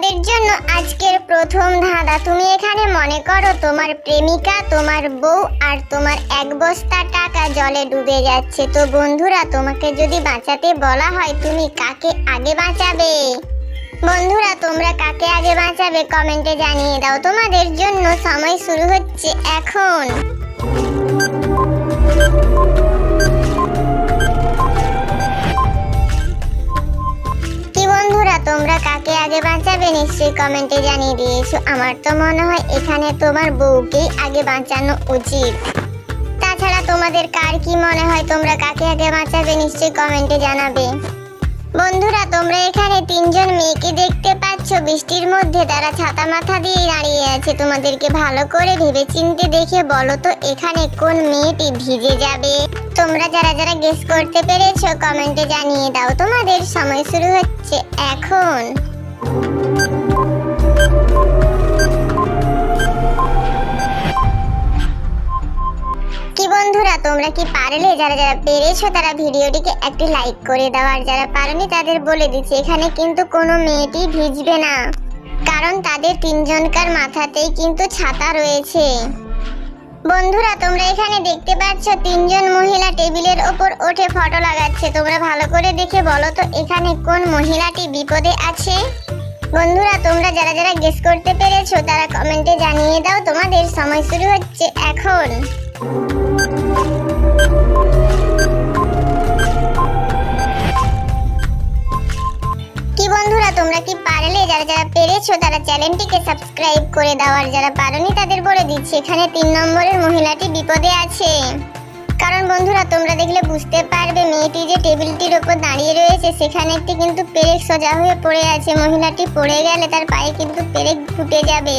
তোমাদের জন্য আজকের প্রথম ধাঁধা। তুমি এখানে মনে করো তোমার প্রেমিকা, তোমার বউ আর তোমার এক বস্তা টাকা জলে ডুবে যাচ্ছে। তো বন্ধুরা, তোমাকে যদি বাঁচাতে বলা হয়, তুমি কাকে আগে বাঁচাবে? বন্ধুরা, তোমরা কাকে আগে বাঁচাবে কমেন্টে জানিয়ে দাও। তোমাদের জন্য সময় শুরু হচ্ছে এখন। তোমরা কাকে আগে বাঁচাবে নিশ্চয়ই কমেন্টে জানিয়ে দিয়েছ। আমার তো মনে হয় এখানে তোমার বউকেই আগে বাঁচানো উচিত। তাছাড়া তোমাদের কার কি মনে হয়, তোমরা কাকে আগে বাঁচাবে নিশ্চয়ই কমেন্টে জানাবে। বন্ধুরা, তোমরা এখানে তিনজন মেয়েকে দেখতে পাচ্ছ। বৃষ্টির মধ্যে তারা ছাতা মাথা দিয়ে দাঁড়িয়ে আছে। তোমাদেরকে ভালো করে ভেবেচিন্তে দেখে বলো তো, এখানে কোন মেয়েটি ভিজে যাবে? তোমরা যারা যারা গেস করতে পেরেছ কমেন্টে জানিয়ে দাও। তোমাদের সময় শুরু হচ্ছে এখন। তোমরা কি পারলে? যারা যারা পেরেছ তারা ভিডিওটিকে একটি লাইক করে দাও, আর যারা পারেনি তাদের বলে দিচ্ছি, এখানে কিন্তু কোনো মেয়েটি ভিজবে না। কারণ তাদের তিনজনকার মাথাতেই কিন্তু ছাতা রয়েছে। বন্ধুরা, তোমরা এখানে দেখতে পাচ্ছ তিনজন মহিলা টেবিলের ওপর ওঠে ফটো লাগাচ্ছে। তোমরা ভালো করে দেখে বলো তো, এখানে কোন মহিলাটি বিপদে আছে? বন্ধুরা, তোমরা যারা যারা গেস করতে পেরেছ, তারা কমেন্টে জানিয়ে দাও, তোমাদের সময় শুরু হচ্ছে এখন। বন্ধুরা, তোমরা কি পারলে? যারা যারা পেরেছ, তারা চ্যানেলটিকে সাবস্ক্রাইব করে দাও। আর যারা পারোনি, তাদের বলে দিচ্ছি, এখানে তিন নম্বরের মহিলাটি বিপদে আছে। কারণ বন্ধুরা, তোমরা দেখলে বুঝতে পারবে, মেয়েটি যে টেবিলটির ওপর দাঁড়িয়ে রয়েছে, সেখানে একটি কিন্তু পেরেক সোজা হয়ে পড়ে আছে। মহিলাটি পড়ে গেলে তার পায়ে কিন্তু পেরেক ফুটে যাবে।